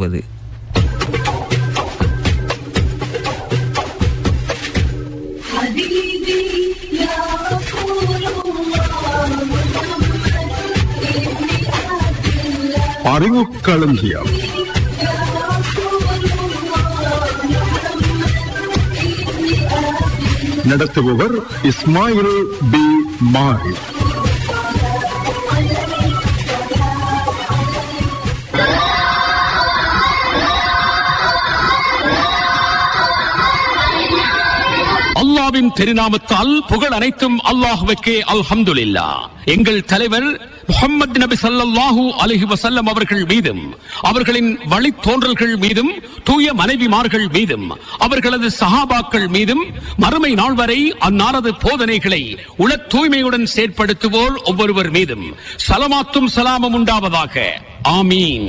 வது அறிவுக்களஞ்சியம். நடத்துபவர் இஸ்மாயில் பி மாரி. அல்லாவின் திருநாமத்தால் புகழ் அனைத்தும் அல்லாஹுவுக்கே அல்ஹம்துலில்லா. எங்கள் தலைவர் முகமது நபி சல்லாஹூ அலஹி வசல்லம் அவர்கள் மீதும் அவர்களின் வழித்தோன்றல்கள் மீதும் தூய மனைவிமார்கள் மீதும் அவர்களது சஹாபாக்கள் மீதும் மறுமை நாள் வரை அன்னாரது போதனைகளை உள தூய்மையுடன் செயற்படுத்துவோர் ஒவ்வொருவர் மீதும் சலமாத்தும் சலாமும் உண்டாவதாக. ஆமீன்.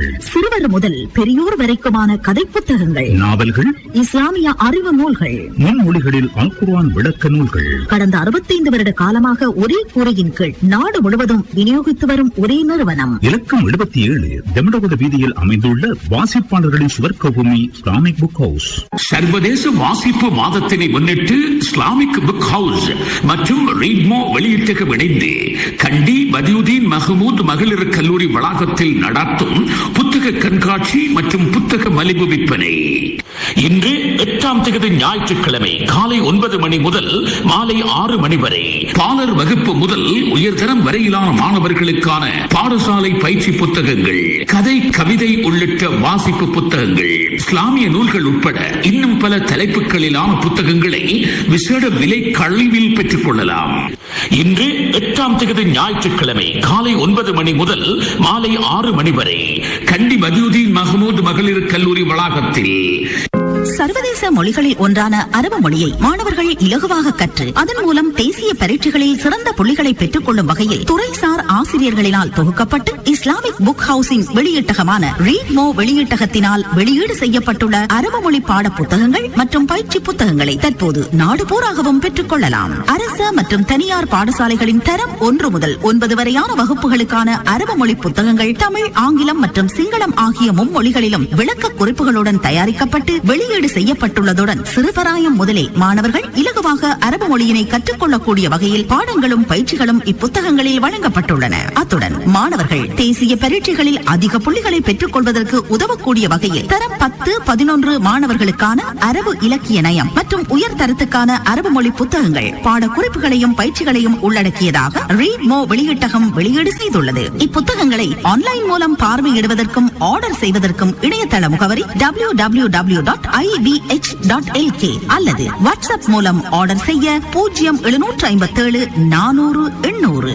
சிறுவர் முதல் பெரியோர் வரைக்குமான கதை புத்தகங்கள் நாவல்கள். இஸ்லாமிய அறிவு நூல்கள். முன்மொழிகளில் அல் குர்ஆன் விளக்க நூல்கள். கடந்த அறுபத்தைந்து வருட காலமாக ஒரே கூரையின் கீழ் நாடு முழுவதும் விநியோகித்து வரும் ஒரே நிறுவனம். இலக்கம் எழுபத்தி ஏழு தெமடகுட வீதியில் அமைந்துள்ள வாசிப்பாளர்களின் சுவர்க்க பூமி இஸ்லாமிக் புக் ஹவுஸ் சர்வதேச வாசிப்பு மாதத்தினை முன்னிட்டு இஸ்லாமிக் புக் ஹவுஸ் மற்றும் ரீட்மோ வெளியீட்டகம் இணைந்து கண்டி பதியுதீன் மஹமூத் மகளிர் கல்லூரி வளாகத்தில் நடாத்தும் புத்தக கண்காட்சி மற்றும் புத்தக மலிவு விற்பனை. இன்று எட்டாம் தேதி ஞாயிற்றுக்கிழமை காலை ஒன்பது மணி முதல் மாலை ஆறு மணி வரை பாலர் வகுப்பு முதல் உயர்தரம் வரையிலான மாணவர்களுக்கான பாடசாலை பயிற்சி புத்தகங்கள் கதை கவிதை உள்ளிட்ட வாசிப்பு புத்தகங்கள் இஸ்லாமிய நூல்கள் உட்பட இன்னும் பல தலைப்புகளிலான புத்தகங்களை விசேட விலை கழிவில் பெற்றுக் கொள்ளலாம். இன்று எட்டாம் தேதி ஞாயிற்றுக்கிழமை காலை ஒன்பது மணி முதல் மாலை ஆறு மணி வரை கண்டி மதியுதீன் மஹமூத் மகளிர் கல்லூரி வளாகத்தில். சர்வதேச மொழிகளில் ஒன்றான அரபு மொழியை மாணவர்கள் இலகுவாக கற்று அதன் மூலம் தேசிய பரீட்சைகளில் சிறந்த புள்ளிகளை பெற்றுக் கொள்ளும் வகையில் துறைசார் ஆசிரியர்களினால் தொகுக்கப்பட்டு இஸ்லாமிக் புக் ஹவுசிங் வெளியீட்டகமான ரீட்மோ வெளியீட்டகத்தினால் வெளியீடு செய்யப்பட்டுள்ள அரபு மொழி பாட புத்தகங்கள் மற்றும் பயிற்சி புத்தகங்களை தற்போது நாடு பூராகவும் பெற்றுக் கொள்ளலாம் அரச மற்றும் தனியார் பாடசாலைகளின் தரம் ஒன்று முதல் ஒன்பது வரையான வகுப்புகளுக்கான அரபு மொழி புத்தகங்கள் தமிழ் ஆங்கிலம் மற்றும் சிங்களம் ஆகிய மும்மொழிகளிலும் விளக்க குறிப்புகளுடன் தயாரிக்கப்பட்டு வெளியீடு செய்யப்பட்டுள்ளதுடன் சிறுபராயம் முதலே மாணவர்கள் இலகுவாக அரபு மொழியினை கற்றுக்கொள்ளக்கூடிய வகையில் பாடங்களும் பயிற்சிகளும் இப்புத்தகங்களில் வழங்கப்பட்டுள்ளன. அத்துடன் மாணவர்கள் தேசிய பரீட்சைகளில் அதிக புள்ளிகளை பெற்றுக் கொள்வதற்கு உதவக்கூடிய வகையில் தரம் பத்து பதினொன்று மாணவர்களுக்கான அரபு இலக்கிய நயம் மற்றும் உயர் தரத்துக்கான அரபு மொழி புத்தகங்கள் பாட குறிப்புகளையும் பயிற்சிகளையும் உள்ளடக்கியதாக ரீட் மோ வெளியீட்டகம் வெளியீடு செய்துள்ளது. இப்புத்தகங்களை ஆன்லைன் மூலம் பார்வையிடுவதற்கும் ஆர்டர் செய்வதற்கும் இணையதள முகவரி W W W dot IVH dot LK அல்லது வாட்ஸ்அப் மூலம் ஆர்டர் செய்ய பூஜ்ஜியம் எழுநூற்று ஐம்பத்தேழு நானூறு எண்ணூறு.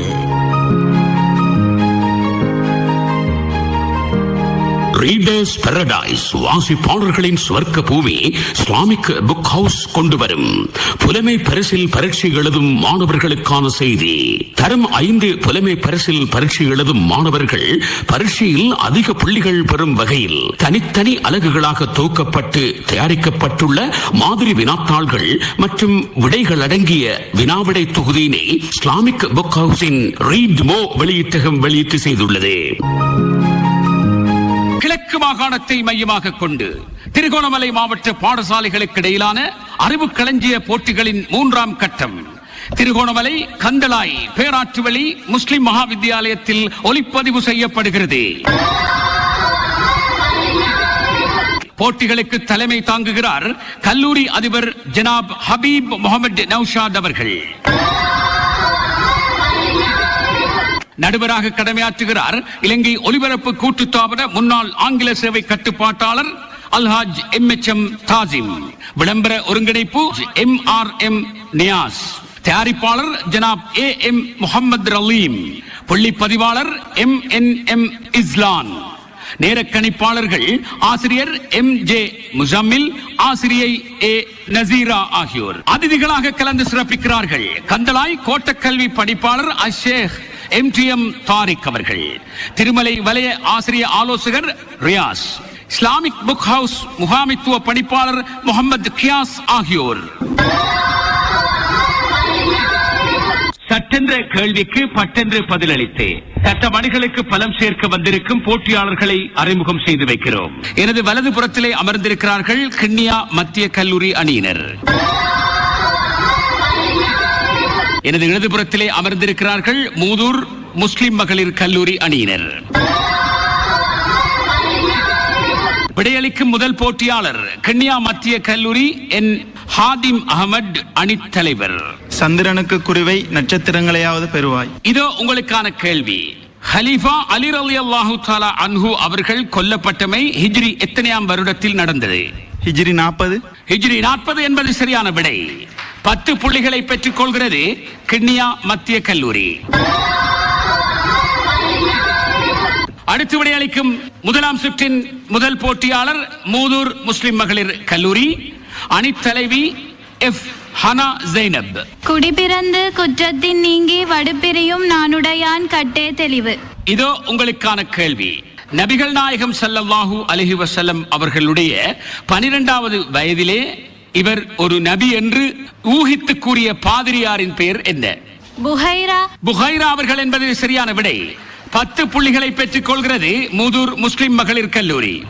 ரீடர்ஸ் பாரடைஸ் வாசிப்பாளர்களின் சுவர்க்க பூமி இஸ்லாமிக் புக் ஹவுஸ் கொண்டு வரும் புலமை பரிசில் பரீட்சை எழுதும் மாணவர்களுக்கான செய்தி. தரம் ஐந்து புலமை பரிசில் பரீட்சை எழுதும் மாணவர்கள் பரீட்சையில் அதிக புள்ளிகள் பெறும் வகையில் தனித்தனி அலகுகளாக தொகுக்கப்பட்டு தயாரிக்கப்பட்டுள்ள மாதிரி வினாத்தாள்கள் மற்றும் விடைகள் அடங்கிய வினாவிடை தொகுதியினை இஸ்லாமிக் புக் ஹவுஸின் ரீட் மோ வெளியீட்டகம் வெளியீட்டு செய்துள்ளது. கிழக்கு மாகாணத்தை மையமாக கொண்டு திருகோணமலை மாவட்ட பாடசாலைகளுக்கு இடையிலான அறிவு களஞ்சிய போட்டிகளின் மூன்றாம் கட்டம். திருகோணமலை கந்தளாய் பேராற்றுவழி முஸ்லிம் மகா வித்தியாலயத்தில் ஒளிப்பதிவு செய்யப்படுகிறது. போட்டிகளுக்கு தலைமை தாங்குகிறார் கல்லூரி அதிபர் ஜனாப் ஹபீப் முகமது நௌஷாத் அவர்கள். நடுவராக கடமையாற்றுகிறார் இலங்கை ஒலிபரப்பு கூட்டுத்தாபன முன்னாள் ஆங்கில சேவை கட்டுப்பாட்டாளர் Alhaj M H M Thasim விளம்பர ஒருங்கிணைப்பு எம் ஆர் எம் நியாஸ். தயாரிப்பாளர் ஜனாப் ஏ எம் முகமது ரலீம். புள்ளி பதிவாளர் எம் என் எம் இஸ்லான் நேரக்கணிப்பாளர்கள் ஆசிரியர் எம் ஜே முசம்மில் ஆசிரியை ஏ நசீரா ஆகியோர். அதிதிகளாக கலந்து சிறப்பிக்கிறார்கள். கந்தளாய் கோட்டக்கல்வி படிப்பாளர் Ashek M T M Thariq அவர்கள். திருமலை வலய ஆசிரிய ஆலோசகர் ரியாஸ். இஸ்லாமிக் புக் ஹவுஸ் முகாமித்துவ பணிப்பாளர் முகமது கியாஸ் ஆகியோர். சட்டென்ற கேள்விக்கு பட்டென்று பதிலளித்து. சட்ட மணிகளுக்கு பலம் சேர்க்க வந்திருக்கும் போட்டியாளர்களை அறிமுகம் செய்து வைக்கிறோம். எனது வலது புறத்திலே அமர்ந்திருக்கிறார்கள் கிண்ணியா மத்திய கல்லூரி அணியினர். எனது இடதுபுறத்திலே அமர்ந்திருக்கிறார்கள் மூதூர் முஸ்லிம் மகளிர் கல்லூரி அணியினர். விடையளிக்கும் முதல் போட்டியாளர் கிண்ணியா மத்திய கல்லூரி என். ஹாதிம் அகமட் அணித் தலைவர். சந்திரனுக்கு குருவை நட்சத்திரங்களையாவது பெறுவாய். இதோ உங்களுக்கான கேள்வி. ஹலீஃபா அலி ரலி அல்லாஹு தாலா அன்ஹு அவர்கள் கொல்லப்பட்டமை ஹிஜ்ரி எத்தனையாம் வருடத்தில் நடந்தது? ஹிஜ்ரி நாற்பது. ஹிஜ்ரி நாற்பது என்பது சரியான விடை. பத்து புள்ளிகளை பெற்றுக் கொள்கிறது கிண்ணியா மத்திய கல்லூரி. அடுத்து விடையளிக்கும் முதலாம் சுற்றின் முதல் போட்டியாளர் மூதூர் முஸ்லிம் மகளிர் கல்லூரி அணித்தலைவி எஃப். ஹனா ஜெய்னப். குடிபிறந்து குற்றத்தின் நீங்கி வடுப்பிரியும் நானுடையான் கட்டே தெளிவு. இதோ உங்களுக்கான கேள்வி. நபிகள் நாயகம் ஸல்லல்லாஹு அலைஹி வஸல்லம் அவர்களுடைய பனிரெண்டாவது வயதிலே இவர் ஒரு நபி என்று ஊகித்து கூறிய பாதிரியாரின் பெயர் என்ன? புகைரா. புகைரா அவர்கள் என்பது சரியான விடை. பத்து புள்ளிகளை பெற்றுக் கொள்கிறது மூதூர் முஸ்லிம் மகளிர் கல்லூரி.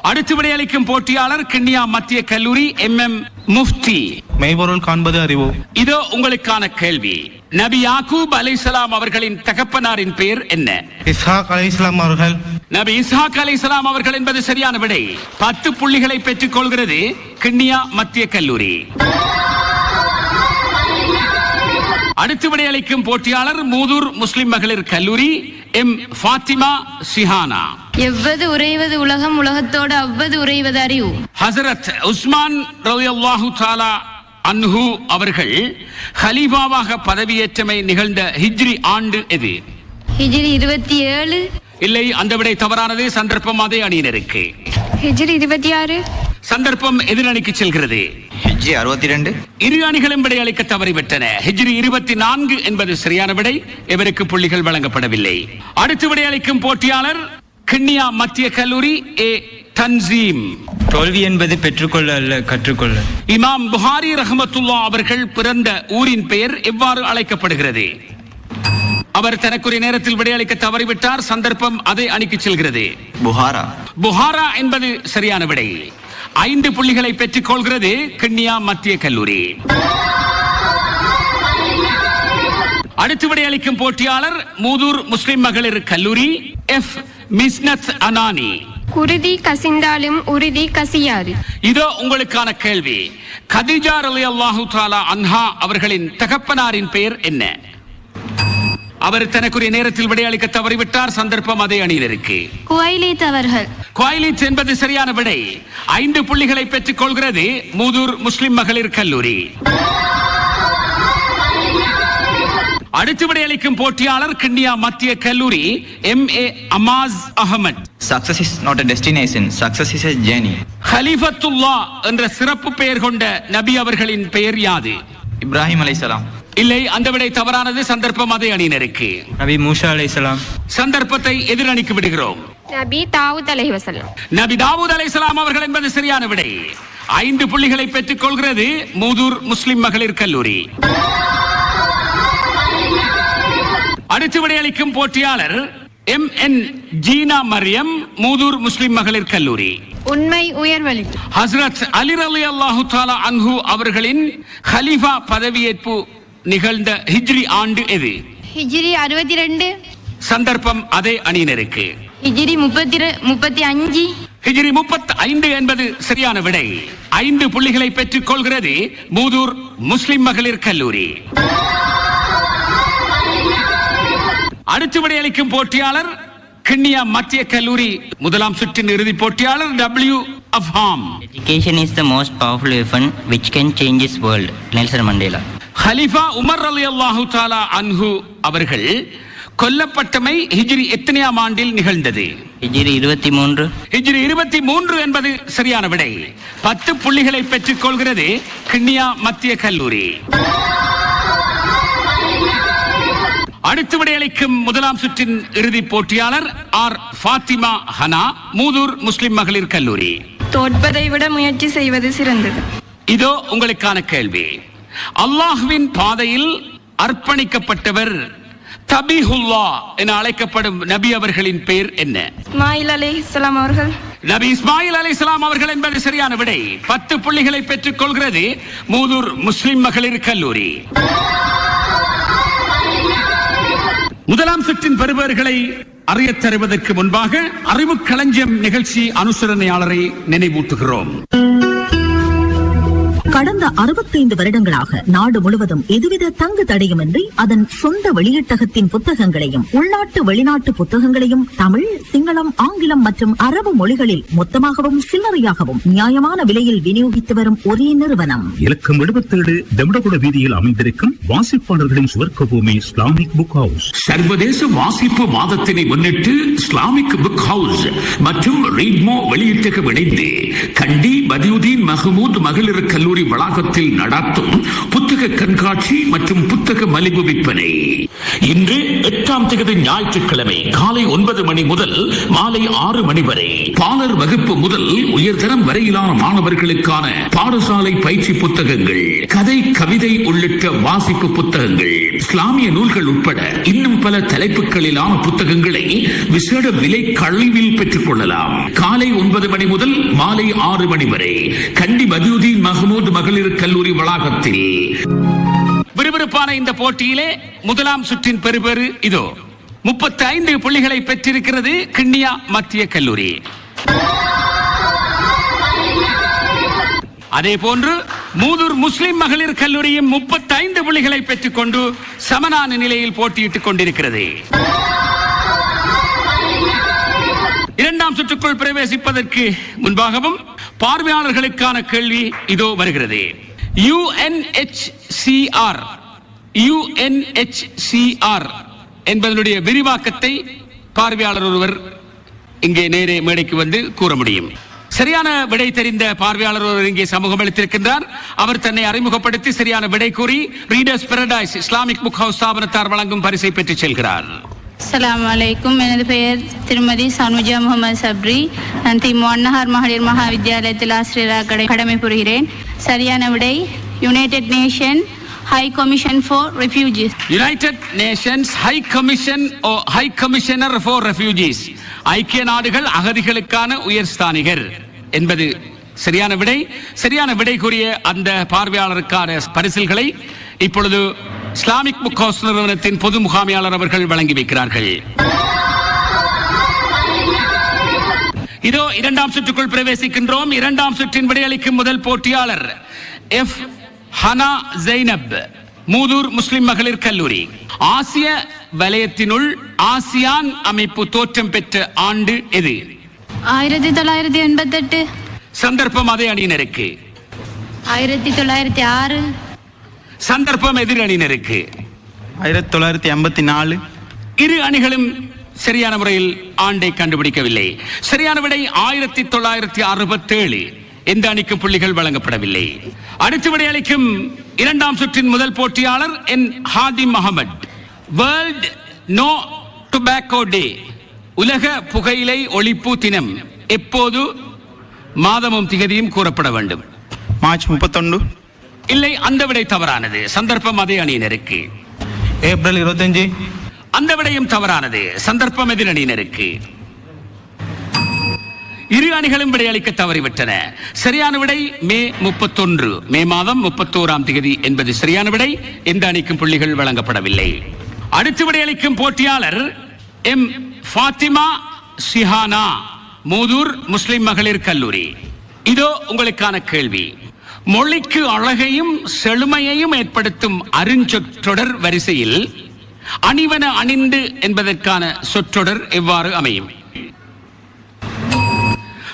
அடுத்து விடையளிக்கும் போட்டியாளர் கிண்ணியா மத்திய கல்லூரி எம் எம் முஃப்தி. மெய்பொருள் காண்பது அறிவோ. இதோ உங்களுக்கான கேள்வி. நபி யாக்கூப் அலைஹிஸ்ஸலாம் அவர்களின் தகப்பனாரின் பெயர் என்ன? இஸ்ஹாக் அலி இஸ்லாம் அவர்கள் நபி இஸ்ஹாக் அலைஹிஸ்ஸலாம் அவர்கள் என்பது சரியான விடை. பத்து புள்ளிகளை பெற்றுக் கொள்கிறது கிண்ணியா மத்திய கல்லூரி. அடுத்து விடையளிக்கும் போட்டியாளர் மூதூர் முஸ்லிம் மகளிர் கல்லூரி எம் ஃபாத்திமா சிஹானா. எவ்வது உறைவது உலகம் உலகத்தோடு அவ்வது உறைவது அறிவு. ஹசரத் உஸ்மான் ரலியல்லாஹு தாலா அன்ஹு அவர்கள் ஹலீஃபாவாக பதவியேற்றமை நிகழ்ந்த ஹிஜ்ரி ஆண்டு எது? ஹிஜ்ரி இருபத்தி ஏழு. இல்லை அந்த விடை தவறானது. சந்தர்ப்பம் அதே அணியினருக்கு. ஹிஜ்ரி இருபத்தி ஆறு. சந்தர்ப்பம் எதிரணிக்கு செல்கிறது. ஹிஜ்ரி அறுபத்தி ரெண்டு இரு அணிகளும் விடையளிக்க தவறிவிட்டன. ஹிஜ்ரி இருபத்தி நான்கு என்பது சரியான விடை. இவருக்கு புள்ளிகள் வழங்கப்படவில்லை. அடுத்து விடையளிக்கும் போட்டியாளர் கிண்ணியா மத்திய கல்லூரி ஏ தன்சீம். தோல்வி என்பது பெற்றுக்கொள்ள அல்ல கற்றுக்கொள்ள. இமாம் புகாரி ரஹமத்துல்லா அவர்கள் பிறந்த ஊரின் பெயர் எவ்வாறு அழைக்கப்படுகிறது? அவர் தனக்குரிய நேரத்தில் விடையளிக்க தவறிவிட்டார். சந்தர்ப்பம் அதே அணிக்கு செல்கிறது. புகாரா? புகாரா என்பது சரியான விடை. ஐந்து புள்ளிகளை பெற்றுக் கொள்கிறது கிண்ணியா மத்திய கல்லூரி. அடுத்து விடையளிக்கும் போட்டியாளர் மூதூர் முஸ்லிம் மகளிர் கல்லூரி எஃப். மிஸ்னத் அனானி. குருதி கசிந்தாலும் உறுதி கசியாது. இதோ உங்களுக்கான கேள்வி. கதிஜா ரலி அல்லாஹு தாலா அன்ஹா அவர்களின் தகப்பனாரின் பெயர் என்ன? அவர் தனக்குரிய நேரத்தில் விடையளிக்க தவறிவிட்டார். சந்தர்ப்பம் அதே அணியினருக்கு குவைலித் அவர்கள். என்பது சரியான விடை. ஐந்து புள்ளிகளை பெற்றுக் கொள்கிறது மூதூர் முஸ்லிம் மகளிர் கல்லூரி. அடுத்து விடையளிக்கும் போட்டியாளர் கிண்ணியா மத்திய கல்லூரி M. A. Amas Ahamed Success is not a destination, success is a journey. Halifathullah என்ற சிறப்பு பெயர் கொண்ட நபி அவர்களின் பெயர் யாது? Ibrahim alayhi salam. இல்லை அந்த விடை தவறானது. சந்தர்ப்பம் அதே அணியினருக்கு நபி மூஷா அலைஹிஸ்ஸலாம் சந்தர்ப்பத்தை எதிரணிக்கு விடுகிறோம். நபி தாவூத் அலைஹி வஸல்லம். நபி தாவூத் அலைஹிஸ்ஸலாம் அவர்கள் என்பது சரியான விடை. ஐந்து புள்ளிகளை பெற்றுக் கொள்கிறது மூதூர் முஸ்லிம் மகளிர் கல்லூரி. அடுத்து விடையளிக்கும் போட்டியாளர் M N Jeena Mariyam Muthur Muslim மகளிர் கல்லூரி உண்மை உயர்வழி. ஹஸ்ரத் அலி அலி அல்லாஹு தாலா அன்ஹு அவர்களின் ஹலீஃபா பதவியேற்பு நிகழ்ந்த ஹிஜ்ரி ஆண்டு எது? ஹிஜ்ரி அறுபத்தி ரெண்டு சந்தர்ப்பம் அதே அணியினருக்கு. ஹிஜ்ரி முப்பத்தி முப்பத்தி அஞ்சு ஹிஜ்ரி முப்பத்தி ஐந்து என்பது சரியான விடை. ஐந்து புள்ளிகளை பெற்றுக் கொள்கிறது மூதூர் முஸ்லிம் மகளிர் கல்லூரி. அடுத்து விடையளிக்கும் போட்டியாளர் கிண்ணியா மத்திய கல்லூரி முதலாம் சுற்றின் இறுதிப் போட்டியாளர் W Afham Education is the most powerful weapon which can change this world. Nelson Mandela. Khalifa Umar Ali அல்லாஹு தாலா அன்ஹு அவர்கள் கொல்லப்பட்டமை ஹிஜ்ரி எத்தனையாம் ஆண்டில் நிகழ்ந்தது? ஹிஜ்ரி இருபத்தி மூன்று ஹிஜ்ரி இருபத்தி மூன்று என்பது சரியான விடை. பத்து புள்ளிகளை பெற்றுக் கொள்கிறது கிண்ணியா மத்திய கல்லூரி. அடுத்து விடையளிக்கும் முதலாம் சுற்றின் இறுதிப் போட்டியாளர் ஆர். ஃபாத்திமா ஹனா மூதூர் முஸ்லிம் மகளிர் கல்லூரி. தோற்பதை விட முயற்சி செய்வது சிறந்தது. இதோ உங்களுக்கான கேள்வி. அல்லாஹ்வின் பாதையில் அர்ப்பணிக்கப்பட்டவர் தபிஹுல்லா என அழைக்கப்படும் நபி அவர்களின் பெயர் என்ன? இஸ்மாயில் அலி இஸ்லாம் அவர்கள். நபி இஸ்மாயில் அலைஹிஸ்ஸலாம் அவர்கள் என்பது சரியான விடை. பத்து புள்ளிகளை பெற்றுக் கொள்கிறது மூதூர் முஸ்லிம் மகளிர் கல்லூரி. முதலாம் சுற்றின் பெறுபவர்களை அறியத் தருவதற்கு முன்பாக அறிவு களஞ்சியம் நிகழ்ச்சி அனுசரணையாளரை நினைவூட்டுகிறோம். கடந்த அறுபத்தைந்து வருடங்களாக நாடு முழுவதும் எதுவித தங்கு தடையுமின்றி அதன் சொந்த வெளியீட்டகத்தின் புத்தகங்களையும் உள்நாட்டு வெளிநாட்டு புத்தகங்களையும் தமிழ் சிங்களம் ஆங்கிலம் மற்றும் அரபு மொழிகளில் மொத்தமாகவும் சில்லறையாகவும் நியாயமான விலையில் விநியோகித்து வரும் ஒரே நிறுவனம். இலக்கம் எழுபத்தேழு தெமடகுட வீதியில் அமைந்திருக்கும் வாசிப்பாளர்களின் சுவர்க்க பூமி இஸ்லாமிக் புக் ஹவுஸ் சர்வதேச வாசிப்பு மாதத்தினை முன்னிட்டு இஸ்லாமிக் புக் ஹவுஸ் மற்றும் ரீட்மோ வெளியீட்டகம் இணைந்து கண்டி பதியுதீன் மஹமூத் மகளிர் கல்லூரி வளாகத்தில் நடாத்தும் புத்தக கண்காட்சி மற்றும் புத்தக மலிவு விற்பனை. இன்று எட்டாம் தேதி ஞாயிற்றுக்கிழமை காலை ஒன்பது மணி முதல் மாலை ஆறு மணி வரை பாலர் வகுப்பு முதல் உயர்தரம் வரையிலான மாணவர்களுக்கான பாடசாலை பயிற்சி புத்தகங்கள் கதை கவிதை உள்ளிட்ட வாசிப்பு புத்தகங்கள் இஸ்லாமிய நூல்கள் உட்பட இன்னும் பல தலைப்புகளிலான புத்தகங்களை விசேட விலை கழிவில் பெற்றுக் கொள்ளலாம் காலை ஒன்பது மணி முதல் மாலை ஆறு மணி வரை கண்டி மதியுதீன் மஹமூத் மகளிர் கல்லூரி வளாகத்தில். விறுவிறுப்பான இந்த போட்டியிலே முதலாம் சுற்றின் பெறுபேறு இதோ முப்பத்தி ஐந்து புள்ளிகளை பெற்றிருக்கிறது கிண்ணியா மத்திய கல்லூரி. அதே போன்று மூதூர் முஸ்லிம் மகளிர் கல்லூரியும் முப்பத்தி ஐந்து புள்ளிகளை பெற்றுக்கொண்டு சமனான நிலையில் போட்டியிட்டுக் கொண்டிருக்கிறது. இரண்டாம் சுற்றுக்குள் பிரவேசிப்பதற்கு முன்பாகவும் பார்வையாளர்களுக்கான கேள்வி இதோ வருகிறது. யுஎன்ஹெச்சிஆர் யுஎன்ஹெச்சிஆர் என்பதனுடைய விரிவாக்கத்தை பார்வையாளர் ஒருவர் இங்கே நேரே மேடைக்கு வந்து கூற முடியும். சரியான விடை தெரிந்த பார்வையாளர் ஒருவர் இங்கே சமூகம் அளித்திருக்கின்றார். அவர் தன்னை அறிமுகப்படுத்தி சரியான விடை கூறி readers paradise Islamic book house ஸ்தாபனத்தார் வழங்கும் பரிசை பெற்றுச் செல்கிறார். அஸ்லாம் அலைக்கும் எனது பெயர் திருமதி சனுஜா முகமது சப்ரி நான் திமு அன்னஹார் மகளிர் மகாவித்யாலயத்தில் ஆசிரியராக கடை- கடமை புரிகிறேன் சரியான விடை united nation high commission for refugees united nations high commission O high commissioner for refugees ஐக்கிய நாடுகள் அகதிகளுக்கான உயர்ஸ்தானிகர் என்பது சரியான விடை. சரியான விடை கூறிய அந்த பார்வையாளருக்கான பரிசில்களை இப்பொழுது இஸ்லாமிக் புக் ஹவுஸ் நிறுவனத்தின் பொது முகாமையாளர் அவர்கள் வழங்கி வைக்கிறார்கள். இதோ இரண்டாம் சுற்றுக்குள் பிரவேசிக்கின்றோம். இரண்டாம் சுற்றின் விடையளிக்கும் முதல் போட்டியாளர் எஃப் ஹனா ஜெய்னப் மூதூர் முஸ்லிம் மகளிர் கல்லூரி. ஆசிய வலயத்தினுள் ஆசியான் அமைப்பு தோற்றம் பெற்ற ஆண்டு எது? ஆயிரத்தி தொள்ளாயிரத்தி எண்பத்தெட்டு. சந்தர்ப்பம் அதே அணியினருக்கு. ஆயிரத்தி தொள்ளாயிரத்தி ஆறு. சந்தர்ப்பம் எதிர் அணியினருக்கு ஆயிரத்தி தொள்ளாயிரத்தி எண்பத்தி நாலு. இரு அணிகளும் சரியான முறையில் ஆண்டை கண்டுபிடிக்கவில்லை. சரியான விடை ஆயிரத்தி தொள்ளாயிரத்தி அறுபத்தேழு. எந்த அணிக்கு புள்ளிகள் வழங்கப்படவில்லை. அடுத்து விடையளிக்கும் இரண்டாம் சுற்றின் முதல் போட்டியாளர் N Hathim Ahamed world no tobacco day உலக புகையிலை ஒழிப்பு தினம். எப்போது? மாதமும் திகதியும் கூறப்பட வேண்டும். மார்ச் முப்பத்தொன்று. இல்லை அந்த விடை தவறானது. சந்தர்ப்பம் அதே அணியினருக்கு. ஏப்ரல் இருபத்தஞ்சு. அந்த விடயம் தவறானது. சந்தர்ப்பம் எதிரணியினருக்கு இரு அணிகளும் விடையளிக்க தவறிவிட்டன. சரியான விடை மே முப்பத்தொன்று. மே மாதம் முப்பத்தோராம் தேதி என்பது சரியான விடை. எந்த அணிக்கும் புள்ளிகள் வழங்கப்படவில்லை. அடுத்து விடையளிக்கும் போட்டியாளர் எம். ஃபாத்திமா சிஹானா மூதூர் முஸ்லிம் மகளிர் கல்லூரி. இதோ உங்களுக்கான கேள்வி. மொழிக்கு அழகையும் செழுமையையும் ஏற்படுத்தும் அருஞ்சொற்றொடர் வரிசையில் அணிவன அணிந்து என்பதற்கான சொற்றொடர் எவ்வாறு அமையும்?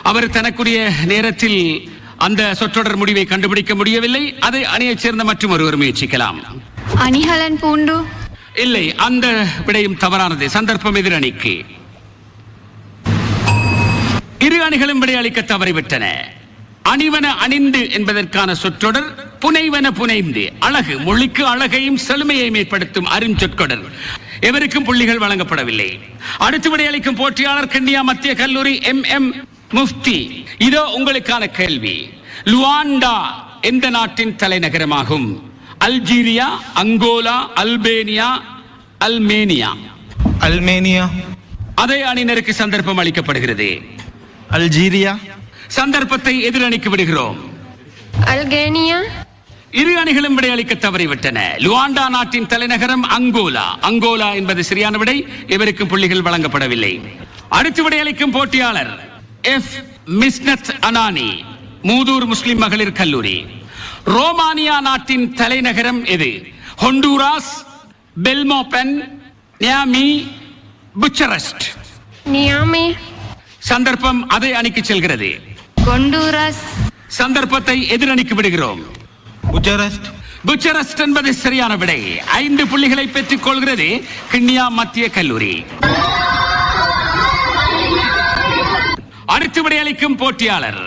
அவர் தனக்குரிய நேரத்தில் அந்த சொற்றொடர் முடிவை கண்டுபிடிக்க முடியவில்லை. அதை அணியைச் சேர்ந்த மற்றும் ஒருவர் முயற்சிக்கலாம். அணிகலன் பூண்டு. இல்லை அந்த விடையும் தவறானது. சந்தர்ப்பம் எதிர் அணிக்கு. இரு அணிகளும் விடையளிக்க தவறிவிட்டன. அணிவன அணிந்து என்பதற்கான சொற்றொடர் புனைவன புனைந்து. அழகு மொழிக்கு அழகையும் செழுமையையும் ஏற்படுத்தும் அருஞ்சொற்கொடர் எவருக்கும் புள்ளிகள் வழங்கப்படவில்லை. அடுத்து விடையளிக்கும் போட்டியாளர் கன்னியா மத்திய கல்லூரி எம். எம். முஃப்தி. இதோ உங்களுக்கான கேள்வி. லுவாண்டா எந்த நாட்டின் தலைநகரமாகும்? Algeria Angola Albania Almania? Almania, அதே அணியினருக்கு சந்தர்ப்பம் அளிக்கப்படுகிறது. அல்ஜீரியா. சந்தர்ப்பத்தை எதிரணிக்கு விடுகிறோம். அல்கேனியா? இரு அணிகளும் விடையளிக்க தவறிவிட்டன. லுவாண்டா நாட்டின் தலைநகரம் அங்கோலா. அங்கோலா என்பது சரியான விடை இவருக்கும் புள்ளிகள் வழங்கப்படவில்லை. அடுத்து விடையளிக்கும் போட்டியாளர் எஃப். மிஸ்னத் அனானி மூதூர் முஸ்லிம் மகளிர் கல்லூரி. ரோமானியா நாட்டின் தலைநகரம் எது? ஹொண்டூராஸ் பெல்மோபென் நியாமி புச்சரஸ்ட். நியாமி. சந்தர்ப்பம் அதை அணிக்கு செல்கிறது. கொண்டூராஸ். சந்தர்ப்பத்தை எதிரணிக்கு விடுகிறோம். குஜராத் குஜராத் என்பது சரியான விடை. ஐந்து புள்ளிகளை பெற்றுக் கொள்கிறது கிண்ணியா மத்திய கல்லூரி. அடுத்து விடையளிக்கும் போட்டியாளர்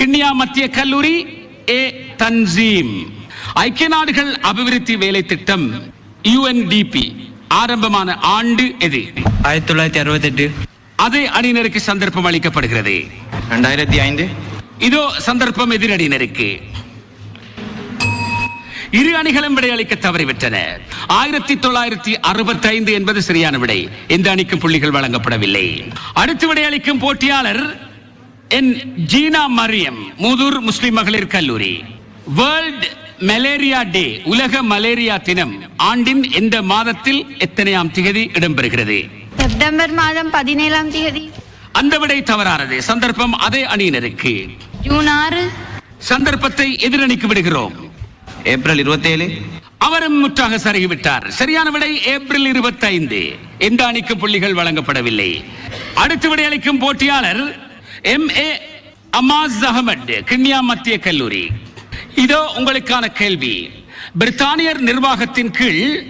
கிண்ணியா மத்திய கல்லூரி ஏ தன்சீம். ஐக்கிய நாடுகள் அபிவிருத்தி வேலை திட்டம் யுஎன்டிபி ஆரம்பமான ஆண்டு எது? ஆயிரத்தி தொள்ளாயிரத்தி அறுபத்தி எட்டு அதே அணியினருக்கு சந்தர்ப்பம் அளிக்கப்படுகிறது. ரெண்டாயிரத்தி ஐந்து. இதோ சந்தர்ப்பம் எதிரணியினருக்கு இரு அணிகளும் விடையளிக்க தவறிவிட்டன. ஆயிரத்தி தொள்ளாயிரத்தி அறுபத்தி ஐந்து என்பது சரியான விடை. எந்த அணிக்கும் புள்ளிகள் வழங்கப்படவில்லை. அடுத்து விடையளிக்கும் போட்டியாளர் என் ஜீனா மரியம் மூதூர் முஸ்லிம் மகளிர் கல்லூரி. வேர்ல்ட் மலேரியா டே உலக மலேரியா தினம் ஆண்டின் எந்த மாதத்தில் எத்தனையாம் திகதி இடம்பெறுகிறது? செப்டம்பர் மாதம் பதினேழாம் தேதி. அந்த விடை தவறானது. சந்தர்ப்பம் அதே அணியினருக்கு. ஜூன் ஆறு. சந்தர்ப்பத்தை எதிரணிக்கு விடுகிறோம். ஏப்ரல் இருபத்தேழு. அவரும் முற்றாக சரிவிட்டார். சரியான விடை ஏப்ரல் இருபத்தைந்து. இந்த அணிக்கு புள்ளிகள் வழங்கப்படவில்லை. அடுத்து விடையளிக்கும் போட்டியாளர் எம். ஏ. அமாஸ் அகமட் கிண்ணியா மத்திய கல்லூரி. இதோ உங்களுக்கான கேள்வி. பிரித்தானியர் நிர்வாகத்தின் கீழ்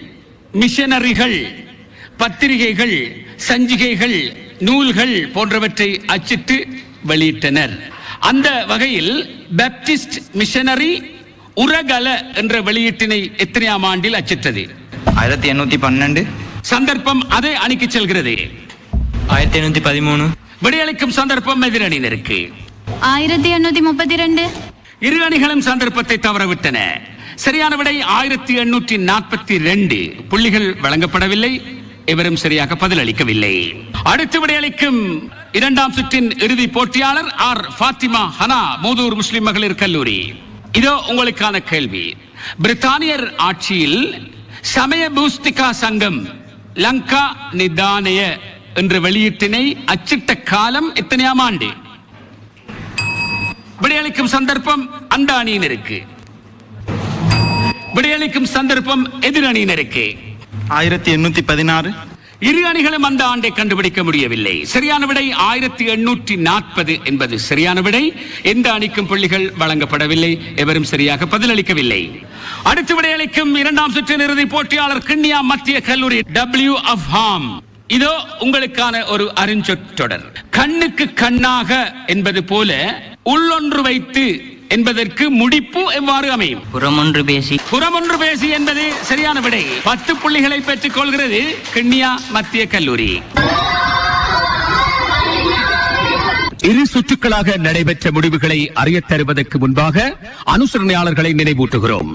மிஷனரிகள் பத்திரிகைகள் சஞ்சிகைகள் நூல்கள் போன்றவற்றை அச்சிட்டு வெளியிட்டனர். அந்த வகையில் பேப்டிஸ்ட் மிஷனரி உரகல என்ற வெளியீட்டினை எத்தனையாம் ஆண்டில் அச்சிட்டது? ஆயிரத்தி எண்ணூத்தி பன்னெண்டு. சந்தர்ப்பம் அதே அணிக்கு செல்கிறது. ஆயிரத்தி எண்ணூத்தி பதிமூணு. விடையளிக்கும் சந்தர்ப்பம் எதிரணியினருக்கு ஆயிரத்தி எண்ணூத்தி முப்பத்தி ரெண்டு. இரு அணிகளும் சந்தர்ப்பத்தை தவறவிட்டன. சரியான விடை ஆயிரத்தி எண்ணூற்றி நாற்பத்தி ரெண்டு. புள்ளிகள் வழங்கப்படவில்லை. இவரும் சரியாக பதிலளிக்கவில்லை. அடுத்து விடையளிக்கும் இரண்டாம் சுற்றின் இறுதி போட்டியாளர் ஆர் ஃபாத்திமா ஹனா மூதூர் முஸ்லிம் மகளிர் கல்லூரி. இதோ உங்களுக்கான கேள்வி. பிரித்தானியர் ஆட்சியில் சமய பூஸ்திகா சங்கம் லங்கா நிதானய என்று வெளியீட்டினை அச்சிட்ட காலம் எத்தனையாம் ஆண்டு? விடையளிக்கும் சந்தர்ப்பம் அந்த அணியினருக்கு விடையளிக்கும் சந்தர்ப்பம் எதிர் அணியினருக்கு ஆயிரத்தி எண்ணூத்தி பதினாறு. இரு அணிகளும் அந்த ஆண்டை கண்டுபிடிக்க முடியவில்லை. சரியான விடை ஆயிரத்தி எண்ணூற்றி நாற்பது என்பது சரியான விடை. எந்த அணிக்கும் புள்ளிகள் வழங்கப்படவில்லை. எவரும் சரியாக பதிலளிக்கவில்லை. அடுத்து விடையளிக்கும் இரண்டாம் சுற்றின் இறுதி போட்டியாளர் கிண்ணியா மத்திய கல்லூரி டபிள்யூ அஃப் ஹாம் இதோ உங்களுக்கான ஒரு அருஞ்சொற்றொடர் கண்ணுக்கு கண்ணாக என்பது போல உள்ளொன்று வைத்து என்பதற்கு முடிப்பு எவ்வாறு அமையும்? புறமொன்று பேசி. புறமொன்று பேசி என்பது சரியான விடை. பத்து புள்ளிகளை பெற்றுக் கொள்கிறது கிண்ணியா மத்திய கல்லூரி. இரு சுற்றுக்களாக நடைபெற்ற முடிவுகளை அறியத் தருவதற்கு முன்பாக அனுசரணையாளர்களை நினைவூட்டுகிறோம்.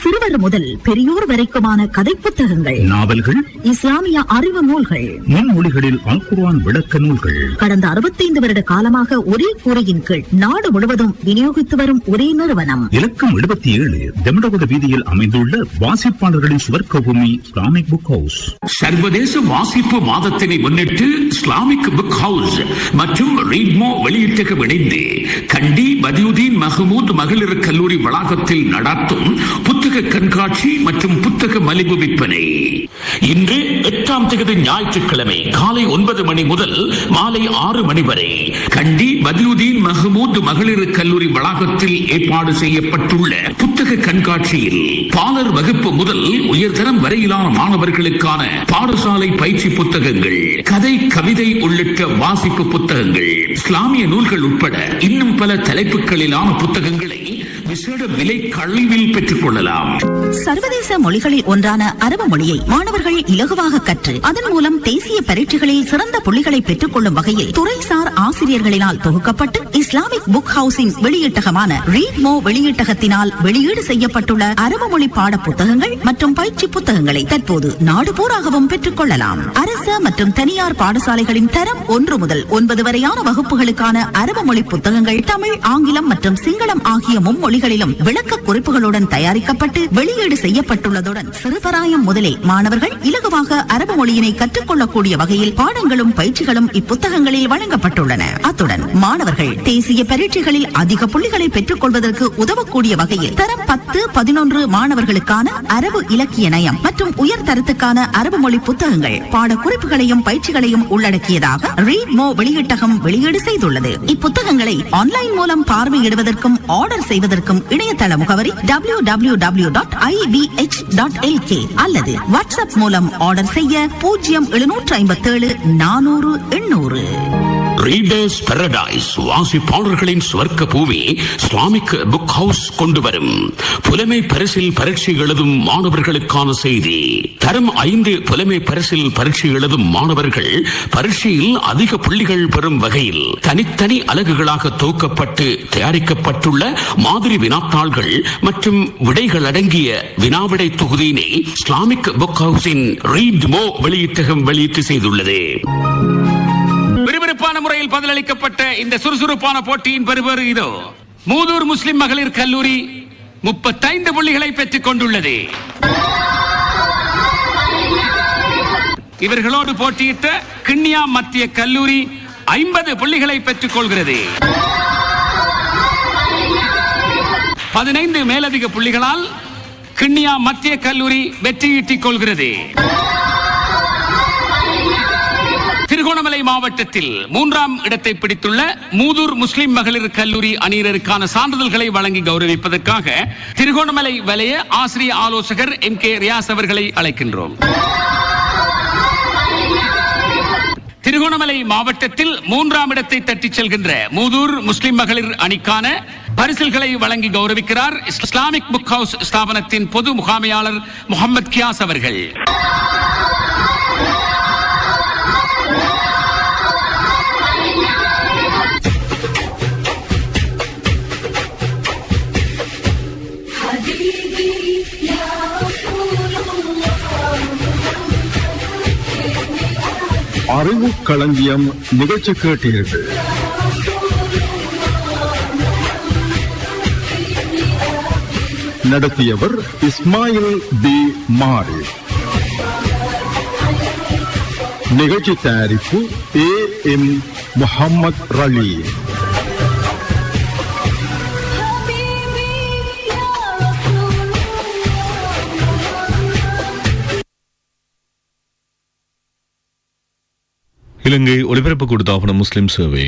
சிறுவர் முதல் பெரியோர் வரைக்குமான கதை புத்தகங்கள் நாவல்கள் இஸ்லாமிய அறிவு நூல்கள் முன்மொழிகளில் அல் குர்ஆன் விளக்க நூல்கள். கடந்த அறுபத்தைந்து வருட காலமாக ஒரே கூரையின் கீழ் நாடு முழுவதும் விநியோகித்து வரும் ஒரே நிறுவனம். இலக்கம் எழுபத்தி ஏழு தெமடகுட வீதியில் அமைந்துள்ள வாசிப்பாளர்களின் சுவர்க்க பூமி இஸ்லாமிக் புக் ஹவுஸ் சர்வதேச வாசிப்பு மாதத்தினை முன்னிட்டு இஸ்லாமிக் புக் ஹவுஸ் மற்றும் ரீட்மோ வெளியீட்டகம் இணைந்து கண்டி பதியுதீன் மஹமூத் மகளிர் கல்லூரி வளாகத்தில் நடாத்தும் புத்தக கண்காட்சி மற்றும் புத்தக மலிவு விற்பனை. இன்று எட்டாம் தேதி ஞாயிற்றுக்கிழமை காலை ஒன்பது மணி முதல் மாலை ஆறு மணி வரை கண்டி பதியுதீன் மஹமூத் மகளிர் கல்லூரி வளாகத்தில் ஏற்பாடு செய்யப்பட்டுள்ள புத்தக கண்காட்சியில் பாலர் வகுப்பு முதல் உயர்தரம் வரையிலான மாணவர்களுக்கான பாடசாலை பயிற்சி புத்தகங்கள் கதை கவிதை உள்ளிட்ட வாசிப்பு புத்தகங்கள் இஸ்லாமிய நூல்கள் உட்பட இன்னும் பல தலைப்புகளிலான புத்தகங்களை விசேட விலை கழிவில் பெற்றுக் கொள்ளலாம். சர்வதேச மொழிகளில் ஒன்றான அரபு மொழியை மாணவர்கள் இலகுவாக கற்று அதன் மூலம் தேசிய பரீட்சைகளில் சிறந்த புள்ளிகளை பெற்றுக் கொள்ளும் வகையில் துறைசார் ஆசிரியர்களினால் தொகுக்கப்பட்டு இஸ்லாமிக் புக் ஹவுசின் வெளியீட்டகமான ரீட்மோ வெளியீட்டகத்தினால் வெளியீடு செய்யப்பட்டுள்ள அரபு மொழி பாட புத்தகங்கள் மற்றும் பயிற்சி புத்தகங்களை தற்போது நாடு பூராகவும் பெற்றுக் கொள்ளலாம் அரச மற்றும் தனியார் பாடசாலைகளின் தரம் ஒன்று முதல் ஒன்பது வரையான வகுப்புகளுக்கான அரபு மொழி புத்தகங்கள் தமிழ் ஆங்கிலம் மற்றும் சிங்களம் ஆகிய மும்மொழிகளிலும் விளக்க குறிப்புகளுடன் தயாரிக்கப்பட்டு வெளியீடு செய்யப்பட்டுள்ளதுடன் சிறுபராயம் முதலே மாணவர்கள் இலகுவாக அரபு மொழியினை கற்றுக்கொள்ளக்கூடிய வகையில் பாடங்களும் பயிற்சிகளும் இப்புத்தகங்களில் வழங்கப்பட்டுள்ளன. அத்துடன் மாணவர்கள் தேசிய பரீட்சைகளில் அதிக புள்ளிகளை பெற்றுக் கொள்வதற்கு உதவக்கூடிய வகையில் தரம் பத்து பதினொன்று மாணவர்களுக்கான அரபு இலக்கிய நயம் மற்றும் உயர்தரத்துக்கான அரபு மொழி புத்தகங்கள் பாட குறிப்புகளையும் பயிற்சிகளையும் உள்ளடக்கியதாக ரீட் மோ வெளியீட்டகம் வெளியீடு செய்துள்ளது. இப்புத்தகங்களை ஆன்லைன் மூலம் பார்வையிடுவதற்கும் ஆர்டர் செய்வதற்கும் இணையதள முகவரி W W W dot IBH dot LK அல்லது வாட்ஸ்அப் மூலம் ஆர்டர் செய்ய பூஜ்ஜியம் எழுநூற்று ஐம்பத்தேழு நானூறு எண்ணூறு. ரீடர்ஸ் பாரடைஸ் வாசிப்பாளர்களின் சுவர்க்க பூமி இஸ்லாமிக் புக் ஹவுஸ் கொண்டு வரும். புலமை பரிசில் பரீட்சை எழுதும் மாணவர்களுக்கான செய்தி. தரம் ஐந்து புலமை பரிசில் பரீட்சை எழுதும் மாணவர்கள் பரீட்சையில் அதிக புள்ளிகள் பெறும் வகையில் தனித்தனி அலகுகளாக தொகுக்கப்பட்டு தயாரிக்கப்பட்டுள்ள மாதிரி வினாத்தாள்கள் மற்றும் விடைகள் அடங்கிய வினாவிடை தொகுதியினை இஸ்லாமிக் புக் ஹவுஸின் ரீட் மோ வெளியீட்டகம் வெளியீட்டு செய்துள்ளது. விறுவிறுப்பான முறையில் பதிலளிக்கப்பட்ட இந்த சுறுசுறுப்பான போட்டியின் பெறுபேறு இதோ. மூதூர் முஸ்லிம் மகளிர் கல்லூரி முப்பத்தைந்து புள்ளிகளை பெற்றுக் கொண்டுள்ளது. இவர்களோடு போட்டியிட்ட கிண்ணியா மத்திய கல்லூரி ஐம்பது புள்ளிகளை பெற்றுக் கொள்கிறது. பதினைந்து மேலதிக புள்ளிகளால் கிண்ணியா மத்திய கல்லூரி வெற்றியீட்டிக் கொள்கிறது. திருகோணமலை மாவட்டத்தில் மூன்றாம் இடத்தை பிடித்துள்ள மூதூர் முஸ்லிம் மகளிர் கல்லூரி அணியினருக்கான சான்றிதழ்களை வழங்கி கௌரவிப்பதற்காக திருகோணமலை வலைய ஆசிரிய ஆலோசகர் எம் கே ரியாஸ் அவர்களை அழைக்கின்றோம். திருகோணமலை மாவட்டத்தில் மூன்றாம் இடத்தை தட்டிச் செல்கின்ற மூதூர் முஸ்லிம் மகளிர் அணிக்கான பரிசில்களை வழங்கி கௌரவிக்கிறார் இஸ்லாமிக் புக் ஹவுஸ் ஸ்தாபனத்தின் பொது முகாமையாளர் முகமது கியாஸ் அவர்கள். அறிவு களஞ்சியம் நிகழ்ச்சி கேட்டீர்கள். நடத்தியவர் இஸ்மாயில் பி. மாரி. நிகழ்ச்சி தயாரிப்பு ஏ. எம். முகமது ரலீம் இலங்கை ஒலிபரப்பு ஆகணும் முஸ்லிம் சேவை.